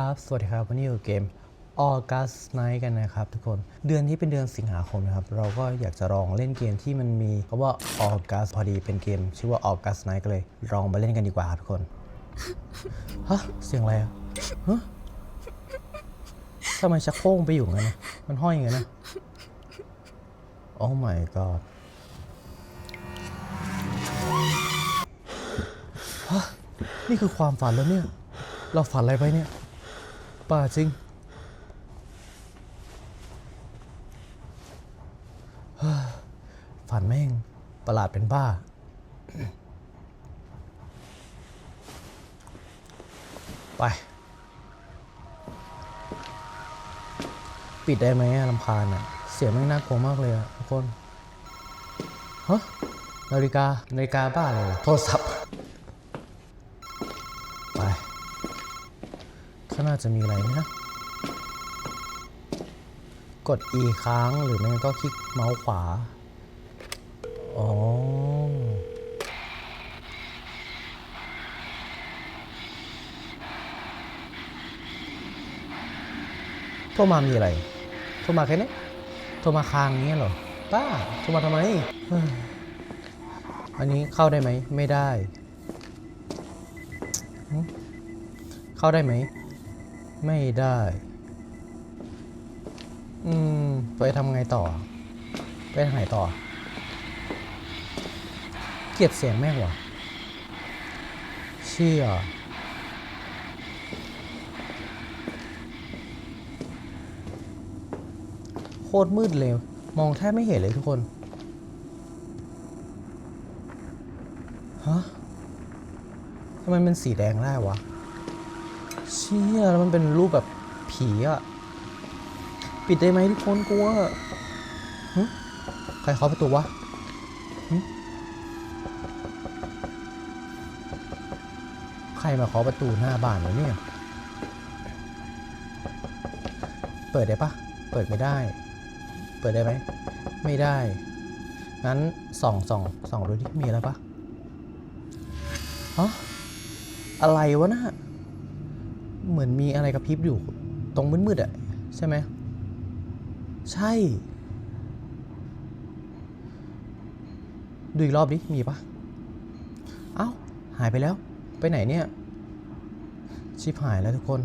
ครับ สวัสดีครับ วันนี้อยู่เกม August Night กันนะครับทุกคน เดือนที่เป็นเดือนสิงหาคมนะครับ เราก็อยากจะลองเล่นเกมที่มันมีคำว่า August พอดีเป็นเกม ชื่อว่า August Night ก็เลยลองมาเล่นกันดีกว่าทุกคน ฮะ เสียงอะไรอะฮะทำไมชักโครกไปอยู่งั้นนะมันห้อยอย่างนั้นนะ Oh my god ฮะนี่คือความฝันแล้วเนี่ย เราฝันอะไรไปเนี่ย ป่าจริง ฝันแม่งประหลาดเป็นบ้า ไป ปิดได้ไหมลำคาญอะเสียงแม่งน่ากลัวมากเลยอะทุกคน ฮะ นาฬิกา นาฬิกาบ้าเลย โทรศัพท์ ไปข้างหน้า จะมีอะไรนะ กด E ค้างหรือไม่งั้นก็คลิกเมาส์ขวา อ๋อ โทรมามีอะไร โทรมาแค่นี้ โทรมาค้างเงี้ยเหรอป้าโทรมาทำไม อันนี้เข้าได้ไหม ไม่ได้ เข้าได้ไหม ไม่ได้ อืม ไปทำไงต่อ ไปทางไหนต่อ เกลียดเสียงแม่งวะเชี่ยโคตรมืดเลย มองแทบไม่เห็นเลยทุกคน ฮะ ทำไมเป็นสีแดงได้วะ ชี่ยแล้วมันเป็นรูปแบบผีอะปิดได้ไหมทุกคนกลัวใครเคาะประตูวะใครมาเคาะประตูหน้าบ้านวะเนี่ย เปิดได้ปะเปิดไม่ได้ เปิดได้ไหม ไม่ได้ งั้นส่องส่องส่องดูดิมีอะไรปะฮะออะไรวะน่ะ เหมือนมีอะไรกระพริบอยู่ตรงมืดๆอะใช่ไหมใช่ ดูอีกรอบดิ มีปะเอ้า หายไปแล้ว ไปไหนเนี่ย ชิบหายแล้วทุกคน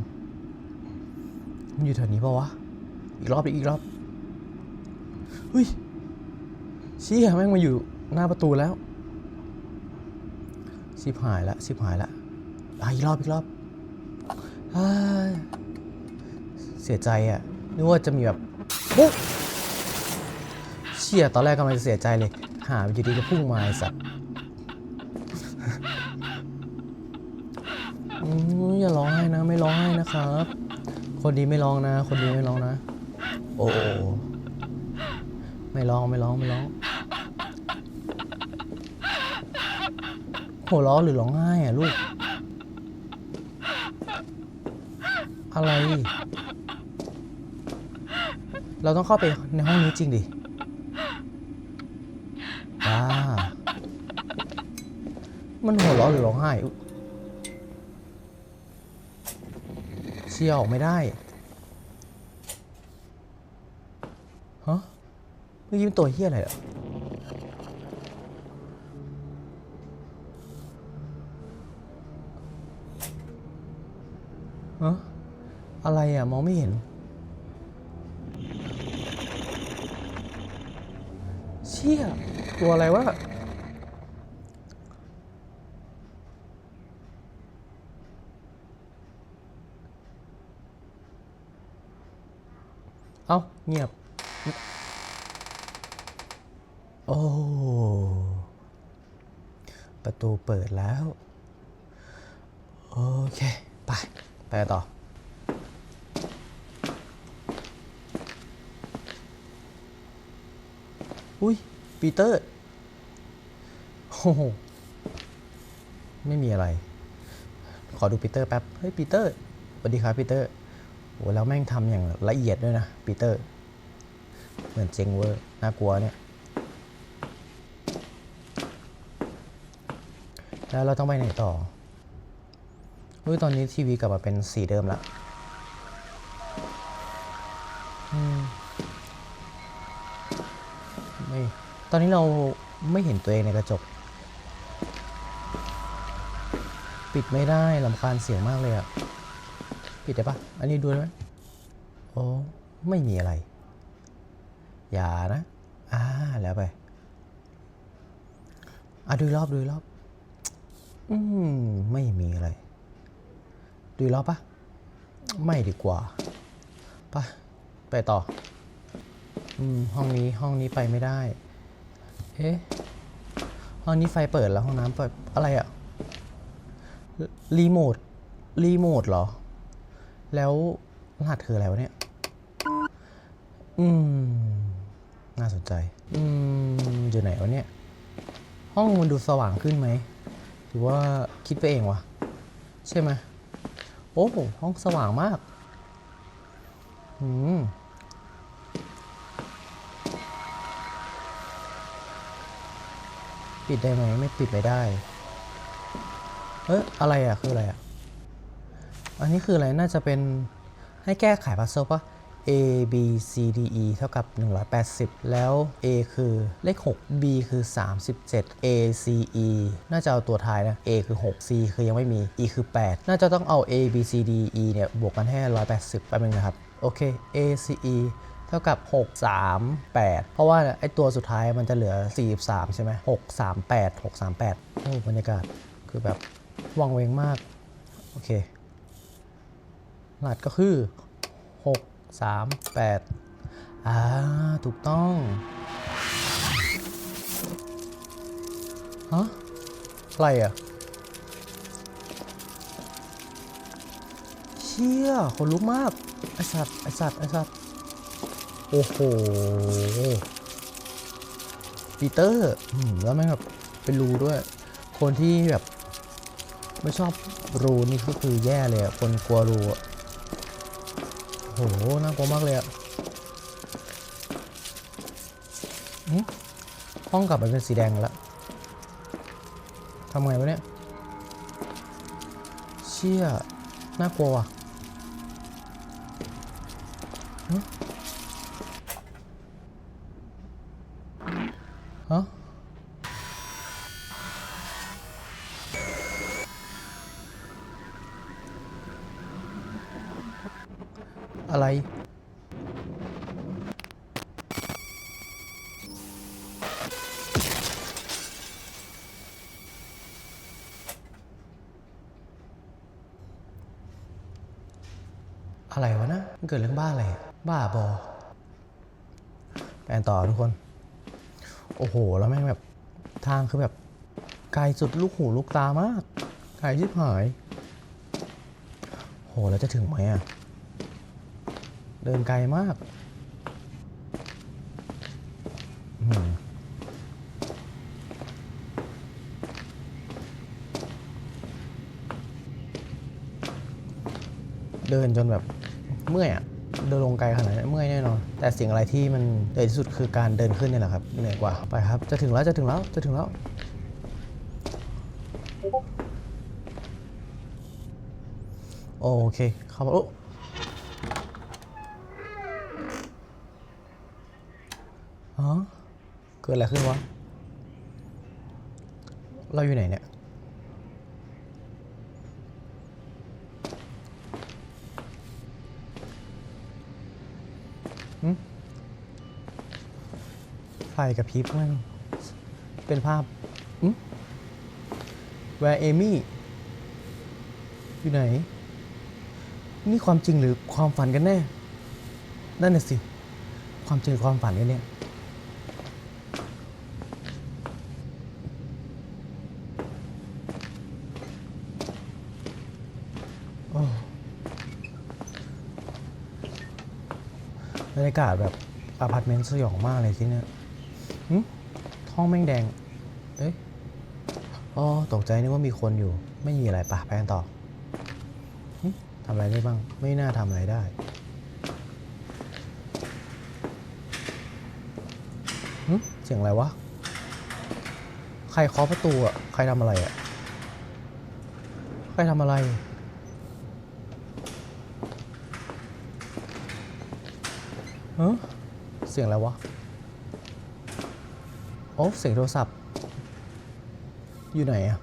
มันอยู่แถวนี้ปะวะ อีกรอบดิ อีกรอบเฮ้ยเชี่ยแม่งมาอยู่หน้าประตูแล้ว ชิบหายละชิบหายละอะอีกรอบอีกรอบ เสียใจอะนึกว่าจะมีแบบปุ๊บเชี่ยตอนแรกกำลังจะเสียใจเลย หาอยู่ดีก็พุ่งมาไอ้สัตว์อย่าร้องไห้นะ ไม่ร้องไห้นะครับ คนดีไม่ร้องนะ คนดีไม่ร้องนะ โอ้ไม่ร้องไม่ร้องไม่ร้องหัวร้องหรือร้องไห้อะลูก อะไร เราต้องเข้าไปในห้องนี้จริงดิอ่ามันหัวเราะหรือร้องไห้เชี่ยออกไม่ได้ฮะเมื่อกี้เป็นตัวเฮี้ยอะไรอะ อะไรอะ มองไม่เห็น เชี่ย ตัวอะไรวะเอ้า เงียบ โอ้ ประตูเปิดแล้ว โอเค ไป ไปต่อ อุ้ยปีเตอร์โอ้โหไม่มีอะไร ขอดูปีเตอร์แป๊บ เฮ้ยปีเตอร์สวัสดีครับปีเตอร์โหแล้วแม่งทำอย่างละเอียดด้วยนะปีเตอร์ เหมือนเจงเวอร์น่ากลัวเนี่ย แล้วเราต้องไปไหนต่อเฮ้ยตอนนี้ทีวีกลับมาเป็นสีเดิมละ ไม่ตอนนี้เราไม่เห็นตัวเองในกระจก ปิดไม่ได้ลำคาญเสียงมากเลยอะปิดได้ปะอันนี้ดูได้ไหมโอ้ไม่มีอะไร อย่านะ อ่า แล้วไป อะดูรอบดูรอบ อืม ไม่มีอะไร ดูรอบปะไม่ดีกว่า ไป ไปต่อ อืมห้องนี้ห้องนี้ไปไม่ได้ เอ๊ะห้องนี้ไฟเปิดแล้วห้องน้ำเปิดอะไรอะรีโมทรีโมทเหรอ แล้วรหัสคืออะไรวะเนี่ย อืม น่าสนใจ อืม อยู่ไหนวะเนี่ย ห้องมันดูสว่างขึ้นไหม หรือว่าคิดไปเองวะ ใช่ไหม โอ้โหห้องสว่างมาก อืม ปิดได้ไหมไม่ปิดไม่ได้ เอ๊ะอะไรอะคืออะไรอะ อันนี้คืออะไรน่าจะเป็นให้แก้ไขพัซเซิลปะ A B C D E เท่ากับ 180 แล้ว A คือเลข 6 B คือ 37 A C E น่าจะเอาตัวท้ายนะ A คือ 6 C คือยังไม่มี E คือ 8 น่าจะต้องเอา A B C D E เนี่ย บวกกันให้ 180 แป๊บนึงนะครับ โอเค A C E เท่ากับ 6 3 8 เพราะว่าไอตัวสุดท้ายมันจะเหลือ 43 ใช่ไหม6 3 8 6 3 8โอ้บรรยากาศคือแบบวังเวงมาก โอเครหัสก็คือ 6 3 8อ่าถูกต้องฮะอะไรอะเชี่ยคนลุกมาก ไอสัตว์ ไอสัตว์ ไอสัตว์ โอ้โหปีเตอร์อแล้วแม่งแบบเป็นรูด้วย คนที่แบบไม่ชอบรูนี่ก็คือแย่เลยอะคนกลัวรูอะโหน่ากลัวมากเลยอะหึห้องกลับมาเป็นสีแดงแล้วทำไงวะเนี่ย เชี่ย น่ากลัวว่ะ อะไรวะนะมันเกิดเรื่องบ้าอะไร บ้าบอแปนต่อทุกคน โอ้โห แล้วแม่งแบบทางคือแบบไกลสุดลูกหูลูกตามาก ไกลชิบหาย โห แล้วจะถึงไหมอะ เดินไกลมาก เดินจนแบบเมื่อยอะเดินลงไกลขนาดนี้นเมื่อยแน่นอน แต่สิ่งอะไรที่มันเหนื่อยที่สุดคือการเดินขึ้นนี่แหละครับเหนื่อยกว่าไปครับ จะถึงแล้วจะถึงแล้วจะถึงแล้วโอเคเข้ามาโอ้ฮะเกิดอะไรขึ้นวะ เราอยู่ไหนเนี่ย ฟกับพริบมันเป็นภาพอืม Where Amy อยู่ไหน นี่ความจริงหรือความฝันกันแน่ นั่นน่ะสิ ความจริงหรือความฝันกันเนี่ยโอ้บรรยากาศแบบอพาร์ตเมนต์สยองมากเลยที่เนี่ย ท้องแม่งแดง เอ๊ะอ๋อ ตกใจนึกว่ามีคนอยู่ ไม่มีอะไรปะไปกันต่อทำอะไรได้บ้าง ไม่น่าทำอะไรได้เสียงอะไรวะ ใครเคาะประตูอะ ใครทำอะไรอะ ใครทำอะไรฮเออเสียงอะไรวะ โอ้เสียงโทรศัพท์ อยู่ไหนอะ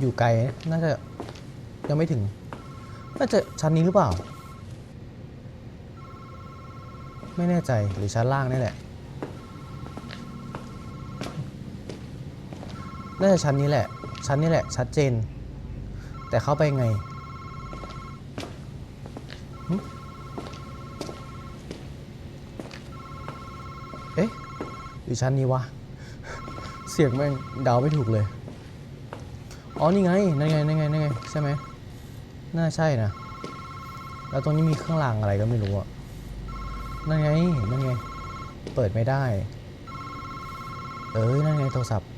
อยู่ไกล น่าจะ ยังไม่ถึง น่าจะชั้นนี้หรือเปล่า ไม่แน่ใจหรือชั้นล่างนี่แหละ น่าจะชั้นนี้แหละ ชั้นนี้แหละ ชัดเจน แต่เข้าไปไงหึเอ๊ะ หรือชั้นนี้วะ เสียงแม่งเดาไม่ถูกเลย อ๋อ นี่ไง นั่นไง นั่นไง นั่นไง ใช่ไหม น่าใช่นะ แล้วตรงนี้มีเครื่องรางอะไรก็ไม่รู้อะนั่นไง นั่นไง เปิดไม่ได้ เอ้ย นั่นไงโทรศัพท์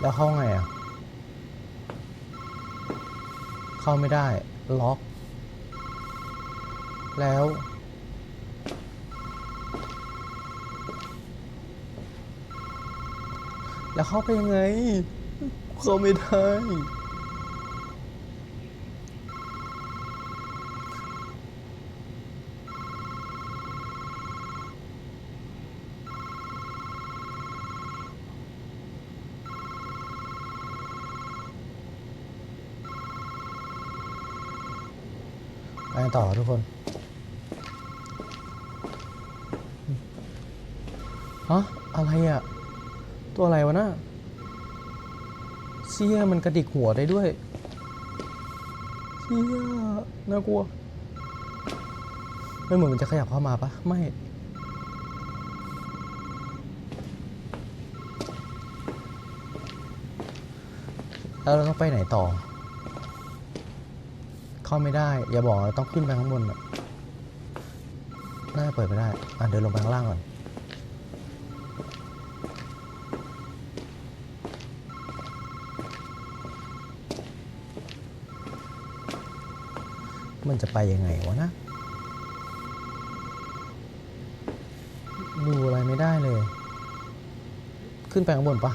แล้วเข้าไงอะเข้าไม่ได้ ล็อก แล้ว แล้วเข้าไปยังไง เข้าไม่ได้ไปต่อทุกคนฮะอะไรอะ ตัวอะไรวะน่ะเชี่ยมันกระดิกหัวได้ด้วยเชี่ยน่ากลัวไม่เหมือนมันจะขยับเข้ามาปะไม่แล้วเราต้องไปไหนต่อ เข้าไม่ได้ อย่าบอกนะต้องขึ้นไปข้างบนอะน่าจะเปิดไม่ได้ อะเดินลงไปข้างล่างก่อน มันจะไปยังไงวะนะ ดูอะไรไม่ได้เลย ขึ้นไปข้างบนปะ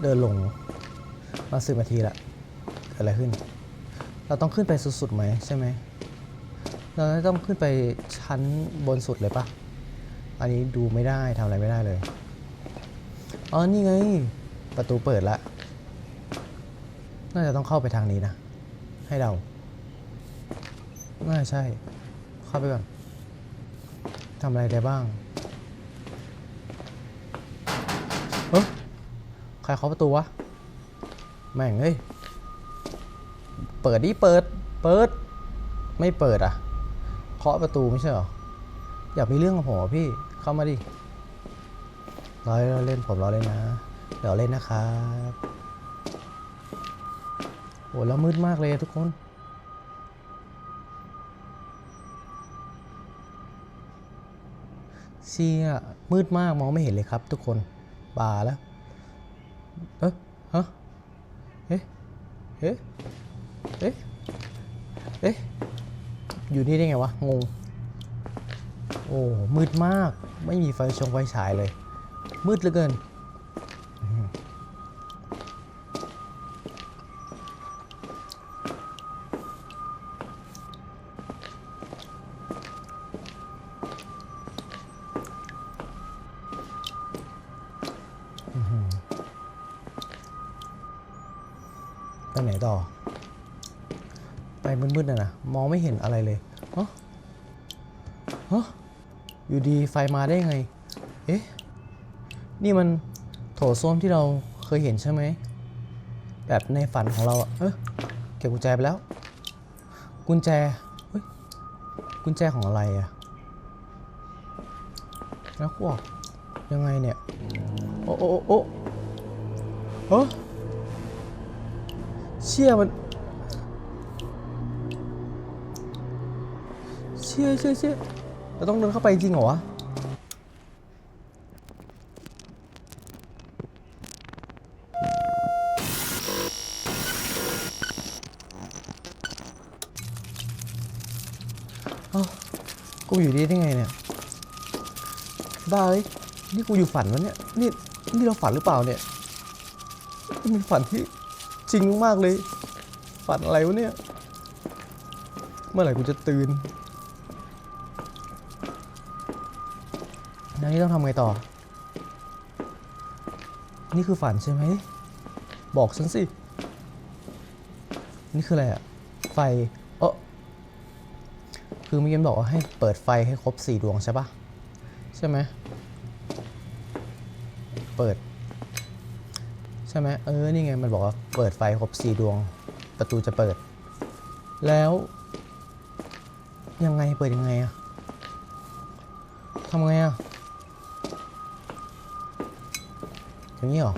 เดินลง มาสิบนาทีละเกิดอะไรขึ้น เราต้องขึ้นไปสุดๆไหมใช่ไหม เราต้องขึ้นไปชั้นบนสุดเลยปะอันนี้ดูไม่ได้ทำอะไรไม่ได้เลย อ๋อ นี่ไง ประตูเปิดละน่าจะต้องเข้าไปทางนี้นะ ให้เราน่าใช่ เข้าไปก่อนทำอะไรได้บ้างเฮ้ยใครเคาะประตูวะ แม่งเอ้ย เปิดดิ เปิด เปิด ไม่เปิดอะ เคาะประตูไม่ใช่หรอ อยากมีเรื่องกับผมพี่ เข้ามาดิ ร้อยเล่นผมรอเล่นนะ เดี๋ยวเล่นนะครับโอ้แล้วมืดมากเลยทุกคนเชี่ยมืดมากมองไม่เห็นเลยครับ ทุกคนบาแล้ว เอ๊ะฮะเอ๊ะเอ๊ะเอ๊ะเอ๊ะอยู่นี่ได้ไงวะ งง โอ้ มืดมาก ไม่มีไฟชงไฟฉายเลย มืดเหลือเกินไปไหนต่อ ไปมืดๆน่ะนะ มองไม่เห็นอะไรเลยฮะฮะออยู่ดีไฟมาได้ไง นี่มันโถส้วมที่เราเคยเห็นใช่ไหม แบบในฝันของเราอะเออเก็บกุญแจไปแล้ว กุญแจเฮ้ยกุญแจของอะไรอะแล้วกูออกยังไงเนี่ย โอ้โอ้โอ้เฮ้เชี่ยมัน เชี่ยเชี่ยเชี่ยเราต้องเดินเข้าไปจริงเหรอวะ เอ้ได้ไงเนี่ยบ้าเลยนี่กูอยู่ฝันวะเนี่ยนี่นี่เราฝันหรือเปล่าเนี่ยนี่มันฝันที่จริงมากๆเลย ฝันอะไรวะเนี่ย เมื่อไหร่กูจะตื่นแล้วนี่ต้องทำไงต่อ นี่คือฝันใช่ไหม บอกฉันสิ นี่คืออะไรอะไฟ คือเมื่อกี้มันบอกว่าให้เปิดไฟให้ครบสี่ดวงใช่ปะใช่ไหมเปิด ใช่ไหมเออนี่ไงมันบอกว่าเปิดไฟครบสี่ดวง ประตูจะเปิด แล้วยังไงเปิดยังไงอะทำไงอะอย่างนี้หรอ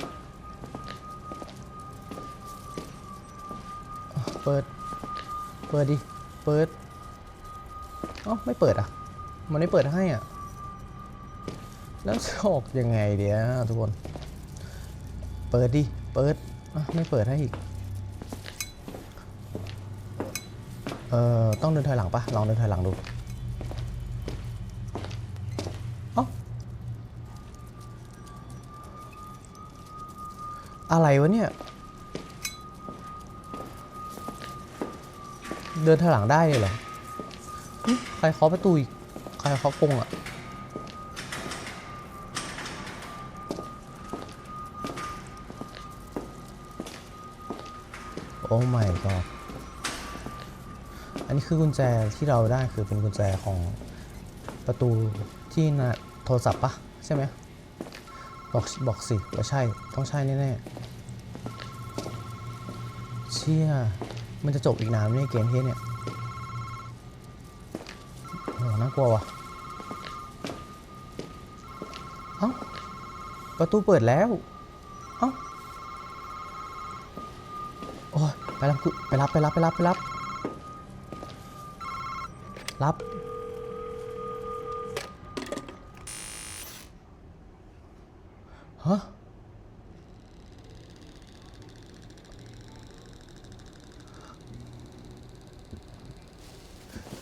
เปิด เปิดดิ เปิด เอ้าไม่เปิดอะ มันไม่เปิดให้อะ แล้วจะออกยังไงเดี๋ยวทุกคน เปิดดิ เปิดอะไม่เปิดให้อีก เอ่อ ต้องเดินถอยหลังปะลองเดินถอยหลังดูอ้าอะไรวะเนี่ย เดินถอยหลังได้เลยเหรอ ใครเคาะประตูอีก ใครเคาะกรงอะโอ้ my god อันนี้คือกุญแจที่เราได้คือเป็นกุญแจของประตูที่นะโทรศัพท์ปะใช่ไหมบอกบอกสิว่าใช่ ต้องใช่แน่ๆเชี่ยมันจะจบอีกนานไหมเนี่ยเกมที่เนี่ย น่ากลัวว่ะเอ้าประตูเปิดแล้ว เอ้า โอ้ยไปรับกูไปรับไปรับไปรับไปรับ รับ ฮะ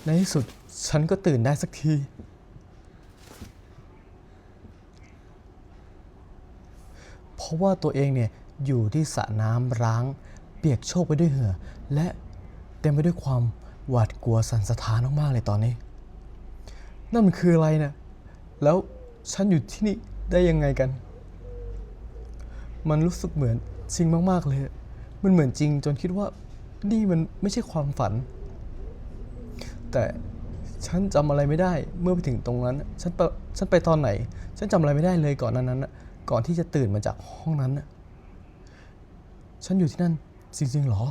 ในที่สุด ฉันก็ตื่นได้สักที เพราะว่าตัวเองเนี่ยอยู่ที่สระน้ำร้าง เปียกโชกไปด้วยเหงื่อและเต็มไปด้วยความหวาดกลัวสั่นสะท้านมากๆเลยตอนนี้ นั่นมันคืออะไรนะแล้วฉันอยู่ที่นี่ได้ยังไงกัน มันรู้สึกเหมือนจริงมากๆเลย มันเหมือนจริงจนคิดว่านี่มันไม่ใช่ความฝัน แต่ ฉันจำอะไรไม่ได้ เมื่อไปถึงตรงนั้น ฉันไปฉันไปตอนไหน ฉันจำอะไรไม่ได้เลยก่อนนั้นนั้นก่อนที่จะตื่นมาจากห้องนั้น ฉันอยู่ที่นั่นจริงๆหรอ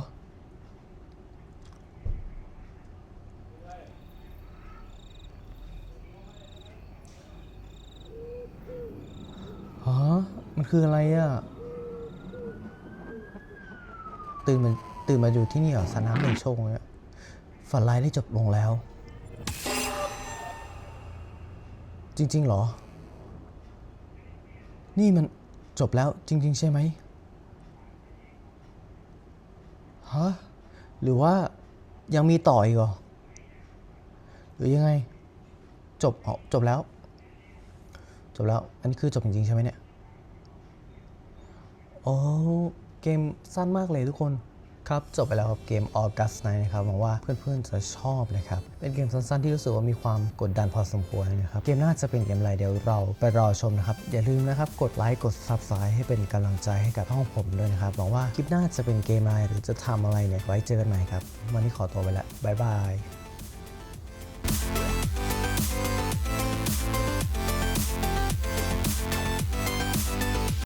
ฮะ มันคืออะไรอะ่ะ ตื่นมาตื่นมาอยู่ที่นี่เหรอสน้ำหนึ่งโชงเนี่ยฝันร้ายได้จบลงแล้ว จริง ๆ เหรอ นี่มันจบแล้วจริง ๆ ใช่ไหมฮะหรือว่ายังมีต่ออีกเหรอ หรือยังไง จบอ๋อจบแล้ว จบแล้ว อันนี้คือจบจริง ๆ ใช่ไหมเนี่ย โอ้ เกมสั้นมากเลยทุกคน ครับจบไปแล้วครับเกม August Night นะครับหวังว่าเพื่อนๆจะชอบนะครับ เป็นเกมสั้นๆที่รู้สึกว่ามีความกดดันพอสมควรนะครับ เกมน่าจะเป็นเกมอะไรเดี๋ยวเราไปรอชมนะครับ อย่าลืมนะครับ กดไลค์กด Subscribe ให้เป็นกำลังใจให้กับห้องผมด้วยนะครับหวังว่าคลิปหน้าจะเป็นเกมอะไรหรือจะทำอะไรเนี่ยไว้เจอกันใหม่ครับ วันนี้ขอตัวไปแล้วบ๊ายบาย